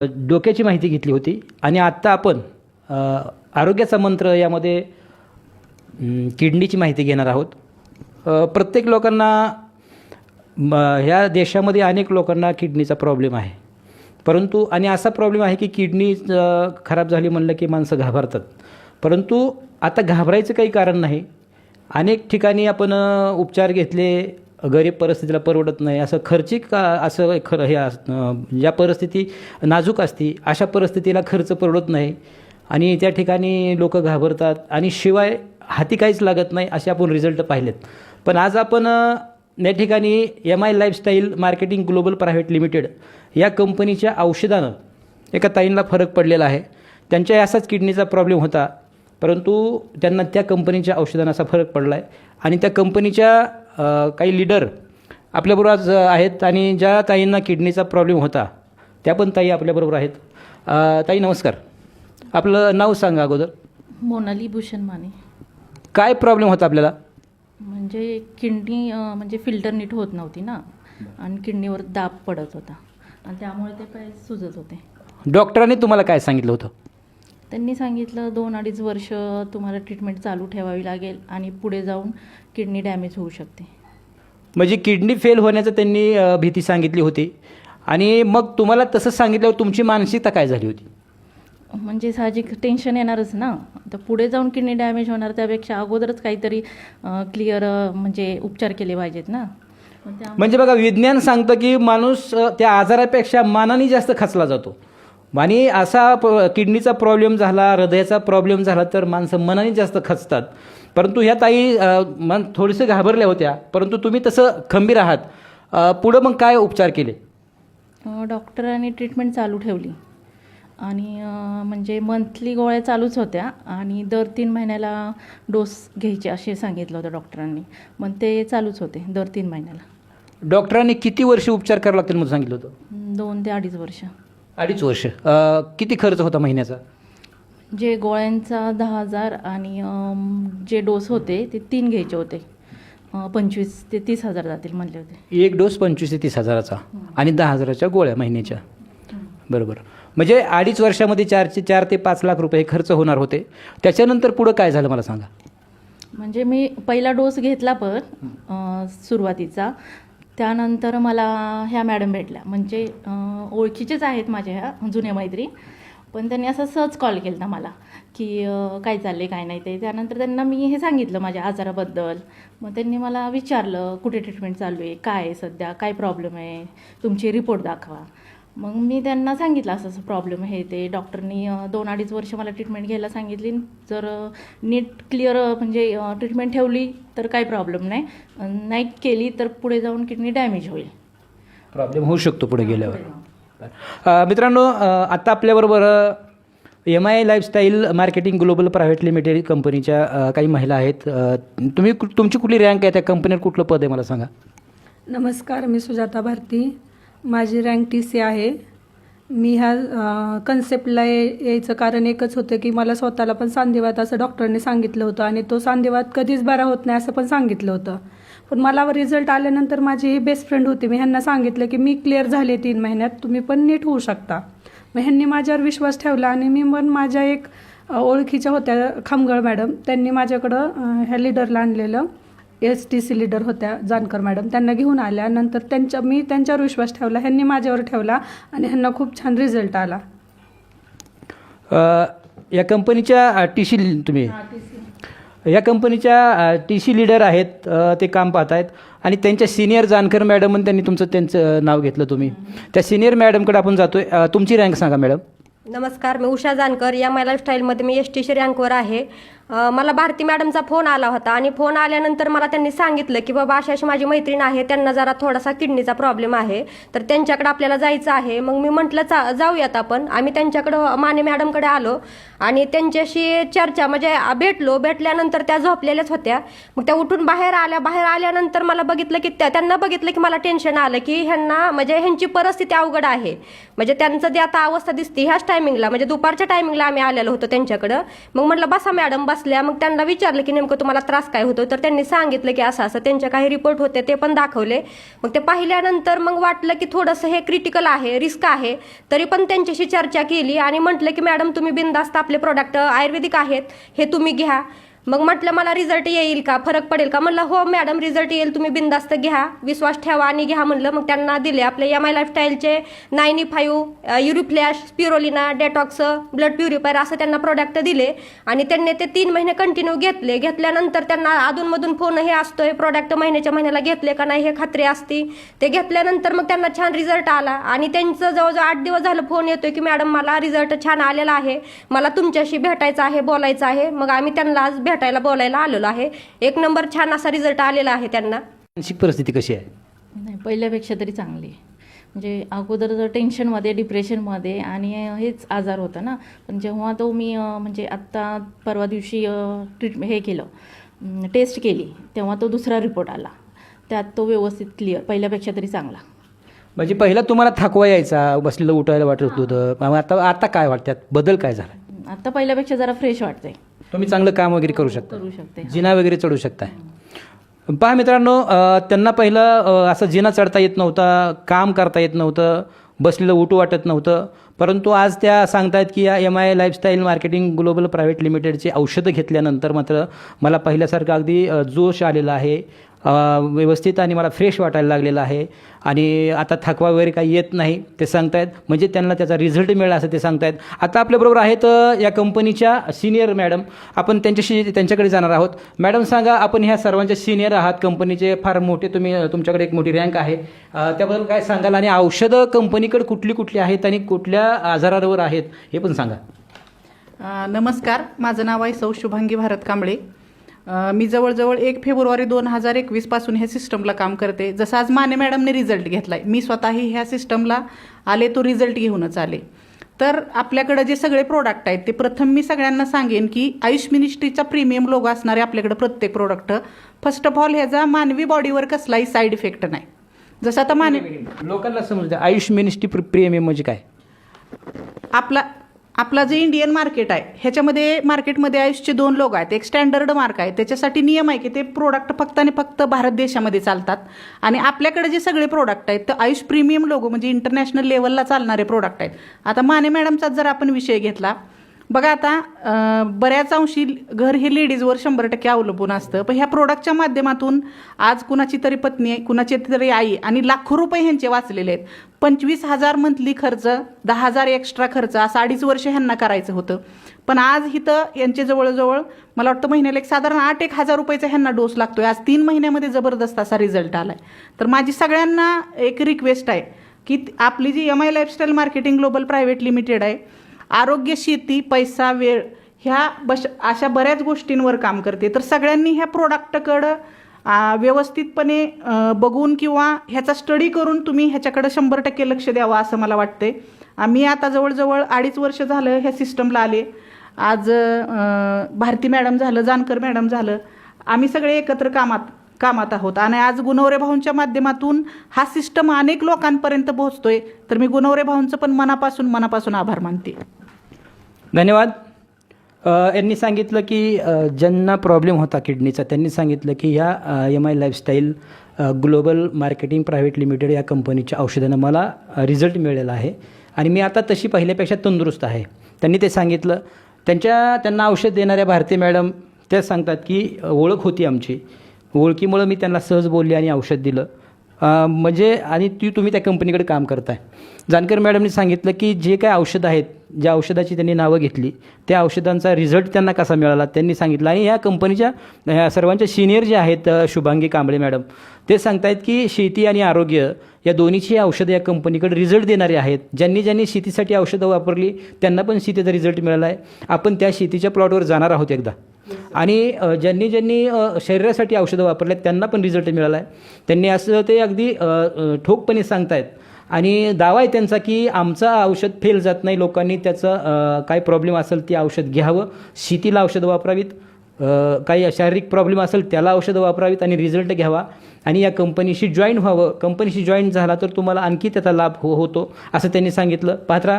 डोक्याची माहिती घेतली होती. आणि आत्ता आपण आरोग्याचा मंत्र यामध्ये किडनीची माहिती घेणार आहोत. प्रत्येक लोकांना म, ह्या देशामध्ये अनेक लोकांना किडनीचा प्रॉब्लेम आहे. परंतु आणि असा प्रॉब्लेम आहे की किडनी खराब झाली म्हणलं की माणसं घाबरतात. परंतु आता घाबरायचं काही कारण नाही. अनेक ठिकाणी आपण उपचार घेतले गरीब परिस्थितीला परवडत नाही असं खर्चिक का असं खरं हे अस- ज्या परिस्थिती नाजूक असती अशा परिस्थितीला खर्च परवडत नाही. आणि त्या ठिकाणी लोक घाबरतात आणि शिवाय हाती काहीच लागत नाही असे आपण रिझल्ट पाहिलेत. पण आज आपण या ठिकाणी M I lifestyle marketing global private limited या कंपनीच्या औषधानं एका ताईंना फरक पडलेला आहे. त्यांच्या असाच किडनीचा प्रॉब्लेम होता परंतु त्यांना त्या कंपनीच्या औषधानं असा फरक पडला आहे आणि त्या कंपनीच्या काही लीडर आपल्याबरोबर आज आहेत आणि ज्या ताईंना किडनीचा प्रॉब्लेम होता त्या पण ताई आपल्याबरोबर आहेत. ताई नमस्कार. आपलं नाव सांगा अगोदर. मोनाली भूषण माने. काय प्रॉब्लेम होता आपल्याला? म्हणजे किडनी म्हणजे फिल्टर नीट होत नव्हती ना आणि किडनीवर दाब पडत होता. आणि त्यामुळे ते काय सुजत होते. डॉक्टरांनी तुम्हाला काय सांगितलं होतं? त्यांनी सांगितलं दोन अडीच वर्ष तुम्हाला ट्रीटमेंट चालू ठेवावी लागेल आणि पुढे जाऊन किडनी डॅमेज होऊ शकते. म्हणजे किडनी फेल होण्याचं त्यांनी भीती सांगितली होती. आणि मग तुम्हाला तसं सांगितल्यावर तुमची मानसिकता काय झाली होती? म्हणजे साहजिक टेन्शन येणारच ना. तर पुढे जाऊन किडनी डॅमेज होणार त्यापेक्षा अगोदरच काहीतरी क्लिअर म्हणजे उपचार केले पाहिजेत ना. म्हणजे बघा विज्ञान सांगतं की माणूस त्या आजारापेक्षा मनाने जास्त खचला जातो. आणि असा प- किडनीचा प्रॉब्लेम झाला हृदयाचा प्रॉब्लेम झाला तर माणसं मनाने जास्त खचतात. परंतु ह्या ताई मन थोडेसे घाबरल्या होत्या. परंतु तुम्ही तसं खंबीर आहात. पुढं मग काय उपचार केले? डॉक्टरांनी ट्रीटमेंट चालू ठेवली. आणि म्हणजे मंथली गोळ्या चालूच होत्या. आणि दर तीन महिन्याला डोस घ्यायचे असे सांगितलं होतं डॉक्टरांनी मग ते चालूच होते दर तीन महिन्याला. डॉक्टरांनी किती वर्ष उपचार करावे लागतील म्हणून सांगितलं होतं? दोन ते अडीच वर्ष. अडीच वर्ष. अ, किती खर्च होता महिन्याचा? जे गोळ्यांचा दहा हजार आणि अम, जे डोस होते ते तीन घ्यायचे होते. अ, पंचवीस ते तीस हजार जातील म्हणले होते. एक डोस पंचवीस ते तीस हजाराचा आणि दहा हजाराच्या गोळ्या महिन्याच्या. बरोबर. म्हणजे अडीच वर्षामध्ये चारचे चार ते पाच लाख रुपये खर्च होणार होते. त्याच्यानंतर पुढं काय झालं मला सांगा? म्हणजे मी पहिला डोस घेतला पण अ, सुरुवातीचा. त्यानंतर मला ह्या मॅडम भेटल्या. म्हणजे ओळखीचेच आहेत माझ्या ह्या जुन्या मैत्री. पण त्यांनी असा सहज कॉल केला मला की काय काय चालले काय नाही ते. त्यानंतर त्यांना मी हे सांगितलं माझ्या आजाराबद्दल. मग त्यांनी मला विचारलं कुठे ट्रीटमेंट चालू आहे काय आहे सध्या काय प्रॉब्लेम आहे? तुमचे रिपोर्ट दाखवा. मग मी त्यांना सांगितलं असं असं प्रॉब्लेम आहे ते. डॉक्टरनी दोन अडीच वर्ष मला ट्रीटमेंट घ्यायला सांगितली. जर नीट क्लिअर म्हणजे ट्रीटमेंट ठेवली तर काही प्रॉब्लेम नाही. नाही केली तर पुढे जाऊन किडनी डॅमेज होईल. प्रॉब्लेम होऊ शकतो पुढे गेल्यावर. मित्रांनो अ, आता आपल्याबरोबर M I lifestyle marketing global private limited कंपनीच्या काही महिला आहेत. तुम्ही कु- तुमची कुठली रँक आहे? त्या कंपनीवर कुठलं पद आहे मला सांगा. नमस्कार मी सुजाता भारती. माझी रँक टी सी आहे. मी ह्या कन्सेप्टला यायचं कारण एकच होतं की मला स्वतःला पण सांधेवात असं डॉक्टरने सांगितलं होतं आणि तो सांधेवात कधीच बरा होत नाही असं पण सांगितलं होतं. पण मला रिझल्ट आल्यानंतर माझी ही बेस्ट फ्रेंड होती. मी ह्यांना सांगितलं की मी क्लिअर झाले तीन महिन्यात तुम्ही पण नीट होऊ शकता. मग ह्यांनी माझ्यावर विश्वास ठेवला आणि मी पण माझ्या एक ओळखीच्या होत्या खामगळ मॅडम. त्यांनी माझ्याकडं ह्या लिडरला आणलेलं. एस टी सी लीडर होत्या जानकर मॅडम. त्यांना घेऊन आल्या नंतर त्यांच्या मी त्यांच्यावर विश्वास ठेवला ह्यांनी माझ्यावर ठेवला आणि ह्यांना खूप छान रिझल्ट आला. अ, या कंपनीच्या टी सी तुम्ही? या कंपनीच्या टी सी लीडर आहेत अ, ते काम पाहत आहेत आणि त्यांच्या सिनियर जानकर मॅडम आणि त्यांनी तुमचं त्यांचं नाव घेतलं तुम्ही. त्या सिनियर मॅडमकडे आपण जातोय. अ, तुमची रँक सांगा मॅडम नमस्कार मी उषा जानकर. या माय लाईफस्टाईलमध्ये मी एस टी शी रँकवर आहे. मला भारती मॅडमचा फोन आला होता आणि फोन आल्यानंतर मला त्यांनी सांगितलं की बाबा अशी अशी माझी मैत्रीण आहे त्यांना जरा थोडासा किडनीचा प्रॉब्लेम आहे तर त्यांच्याकडे आपल्याला जायचं आहे. मग मी म्हटलं चा जाऊयात आपण. आम्ही त्यांच्याकडं माने मॅडमकडे आलो आणि त्यांच्याशी चर्चा म्हणजे भेटलो. भेटल्यानंतर त्या झोपलेल्याच होत्या. मग त्या उठून बाहेर आल्या. बाहेर आल्यानंतर मला बघितलं की त्या त्यांना बघितलं की मला टेन्शन आलं की ह्यांना म्हणजे ह्यांची परिस्थिती अवघड आहे. म्हणजे त्यांचं जे आता अवस्था दिसते ह्याच टायमिंगला म्हणजे दुपारच्या टायमिंगला आम्ही आलेलो होतो त्यांच्याकडं. मग म्हटलं बसा मॅडम बसा. असल्या मग त्यांना विचारलं की नेमकं तुम्हाला त्रास काय होतो तर त्यांनी सांगितलं की असं असं. त्यांचे काही रिपोर्ट होते ते पण दाखवले. मग ते पाहिल्यानंतर मग वाटलं की थोडंसं हे क्रिटिकल आहे रिस्क आहे. तरी पण त्यांच्याशी चर्चा केली आणि म्हटलं की मॅडम तुम्ही बिनधास्त आपले प्रोडक्ट आयुर्वेदिक आहेत हे तुम्ही घ्या. मग म्हटलं मला रिझल्ट येईल का? फरक पडेल का? म्हणलं हो मॅडम रिझल्ट येईल. तुम्ही बिंदास्त घ्या विश्वास ठेवा आणि घ्या. म्हणलं मग त्यांना दिले आपले M I लाईफस्टाईलचे nine five Uriflash spirulina detox blood purifier असं त्यांना प्रोडक्ट दिले. आणि त्यांनी ते तीन महिने कंटिन्यू घेतले. घेतल्यानंतर त्यांना अधूनमधून फोन हे असतोय प्रोडक्ट महिन्याच्या महिन्याला घेतले का नाही हे खात्री असती. ते घेतल्यानंतर मग त्यांना छान रिझल्ट आला. आणि त्यांचं जवळजवळ आठ दिवस झालं फोन येतोय की मॅडम मला रिझल्ट छान आलेला आहे. मला तुमच्याशी भेटायचं आहे बोलायचं आहे. मग आम्ही त्यांना आज भेटायला बोलायला आलेलो आहे. एक नंबर छान असा रिझल्ट आलेला आहे त्यांना. मानसिक परिस्थिती कशी आहे? नाही पहिल्यापेक्षा तरी चांगली आहे. म्हणजे अगोदर जर टेन्शनमध्ये डिप्रेशनमध्ये आणि हेच आजार होता ना पण जेव्हा तो मी अं, म्हणजे आत्ता परवा दिवशी ट्रीट हे केलं टेस्ट केली तेव्हा तो दुसरा रिपोर्ट आला. त्यात तो व्यवस्थित क्लिअर पहिल्यापेक्षा तरी चांगला. म्हणजे पहिला तुम्हाला थकवा यायचा बसलेलं उठायला वाटत होतं. मग आता आता काय वाटतात बदल काय झाला? आत्ता पहिल्यापेक्षा जरा फ्रेश वाटतंय. तुम्ही चांगलं काम वगैरे करू शकता. करू शकते जिना वगैरे चढू शकताय पहा मित्रांनो अ, त्यांना पहिलं अ, असं जिना चढता येत नव्हता काम करता येत नव्हतं बसलेलं उठू वाटत नव्हतं. परंतु आज त्या सांगतायत की या M I lifestyle marketing global private लिमिटेडची औषधं घेतल्यानंतर मात्र मला पहिल्यासारखं अगदी अ, जोश आलेला आहे. व्यवस्थित आणि मला फ्रेश वाटायला लागलेलं आहे. आणि आता थकवा वगैरे काही येत नाही ते सांगतायत. म्हणजे त्यांना त्याचा रिझल्ट मिळाला असं ते सांगतायत. आता आपल्याबरोबर आहेत या कंपनीच्या सिनियर मॅडम आपण त्यांच्याशी त्यांच्याकडे जाणार आहोत. मॅडम सांगा आपण ह्या सर्वांच्या सिनियर आहात. कंपनीचे फार मोठे तुम्ही तुमच्याकडे एक मोठी रँक आहे. त्याबद्दल काय सांगाल? आणि औषधं कंपनीकडे कुठली कुठली आहेत आणि कुठल्या आजारावर आहेत? हे पण सांगा. नमस्कार. माझं नाव आहे सौ शुभांगी भारत कांबळे. मी जवळजवळ एक फेब्रुवारी दोन हजार एकवीसपासून ह्या सिस्टमला काम करते. जसं आज माने मॅडमने रिझल्ट घेतला आहे मी स्वतःही ह्या सिस्टमला आले तो रिझल्ट घेऊनच आले. तर आपल्याकडे जे सगळे प्रोडक्ट आहेत ते प्रथम मी सगळ्यांना सांगेन की आयुष मिनिस्ट्रीचा प्रीमियम लोगो असणारे आपल्याकडे प्रत्येक प्रोडक्ट फर्स्ट ऑफ ऑल ह्याचा मानवी बॉडीवर कसलाही साईड इफेक्ट नाही. जसं आता माने लोकांना समजतं आयुष मिनिस्ट्री प्रीमियम म्हणजे काय? आपला आपला जे इंडियन मार्केट आहे ह्याच्यामध्ये मार्केटमध्ये आयुषचे दोन लोक आहेत. एक स्टँडर्ड मार्क आहे. त्याच्यासाठी नियम आहे की ते प्रोडक्ट फक्त आणि फक्त भारत देशामध्ये चालतात. आणि आपल्याकडे जे सगळे प्रोडक्ट आहेत तर आयुष प्रीमियम लोगो म्हणजे इंटरनॅशनल लेवलला चालणारे प्रोडक्ट आहेत. आता माने मॅडमचाच जर आपण विषय घेतला बघा आता बऱ्याच अंशी घर हे लेडीजवर शंभर टक्के अवलंबून असतं. पण ह्या प्रोडक्टच्या माध्यमातून आज कुणाची तरी पत्नी आहे कुणाची तरी आई आणि लाखो रुपये ह्यांचे वाचलेले आहेत. पंचवीस हजार मंथली खर्च दहा हजार एक्स्ट्रा खर्च असं अडीच वर्ष ह्यांना करायचं होतं. पण आज इथं यांचे जवळजवळ मला वाटतं महिन्याला एक साधारण आठ एक हजार रुपयाचा ह्यांना डोस लागतोय. आज तीन महिन्यामध्ये जबरदस्त असा रिझल्ट आलाय. तर माझी सगळ्यांना एक रिक्वेस्ट आहे की आपली जी M I lifestyle marketing global private limited आहे आरोग्य शेती पैसा वेळ ह्या बश अशा बऱ्याच गोष्टींवर काम करते. तर सगळ्यांनी ह्या प्रोडक्टकडं व्यवस्थितपणे बघून किंवा ह्याचा स्टडी करून तुम्ही ह्याच्याकडं शंभर टक्के लक्ष द्यावं असं मला वाटतंय. आम्ही आता जवळजवळ अडीच वर्ष झालं ह्या सिस्टमला आले. आज भारती मॅडम झालं जानकर मॅडम झालं. आम्ही सगळे एकत्र कामात कामात आहोत. आणि आज गुणवरे भाऊंच्या माध्यमातून हा सिस्टम अनेक लोकांपर्यंत पोहोचतोय. तर मी गुणवरे भाऊंचं पण मनापासून मनापासून आभार मानते. धन्यवाद. यांनी सांगितलं की ज्यांना प्रॉब्लेम होता किडनीचा त्यांनी सांगितलं की ह्या M I lifestyle global marketing private limited या कंपनीच्या औषधानं मला रिझल्ट मिळालेला आहे. आणि मी आता तशी पहिल्यापेक्षा तंदुरुस्त आहे. त्यांनी ते सांगितलं. त्यांच्या त्यांना औषध देणाऱ्या भारती मॅडम त्या सांगतात की ओळख होती आमची. ओळखीमुळं मी त्यांना सहज बोलले आणि औषध दिलं. म्हणजे आणि ती तुम्ही त्या कंपनीकडे काम करताय. जानकर मॅडमनी सांगितलं की जे काय औषधं आहेत ज्या औषधाची त्यांनी नावं घेतली त्या औषधांचा रिझल्ट त्यांना कसा मिळाला त्यांनी सांगितलं. आणि या कंपनीच्या ह्या सर्वांच्या सिनियर जे आहेत शुभांगी कांबळे मॅडम ते सांगतायत की शेती आणि आरोग्य या दोन्हीची औषधं या कंपनीकडे रिझल्ट देणारे आहेत. ज्यांनी ज्यांनी शेतीसाठी औषधं वापरली त्यांना पण शेतीचा रिझल्ट मिळाला आहे आपण त्या शेतीच्या प्लॉटवर जाणार आहोत एकदा. आणि ज्यांनी ज्यांनी शरीरासाठी औषधं वापरले त्यांना पण रिझल्ट मिळाला आहे त्यांनी असं ते अगदी ठोकपणे सांगतायत. आणि दावा आहे त्यांचा की आमचं औषध फेल जात नाही लोकांनी त्याचं काय प्रॉब्लेम असेल ते औषध घ्यावं. शेतीला औषधं वापरावीत. काही शारीरिक प्रॉब्लेम असेल त्याला औषधं वापरावीत आणि रिझल्ट घ्यावा. आणि या कंपनीशी जॉईन व्हावं. कंपनीशी जॉईन झाला तर तुम्हाला आणखी त्याचा लाभ हो होतो असं त्यांनी सांगितलं. पात्रा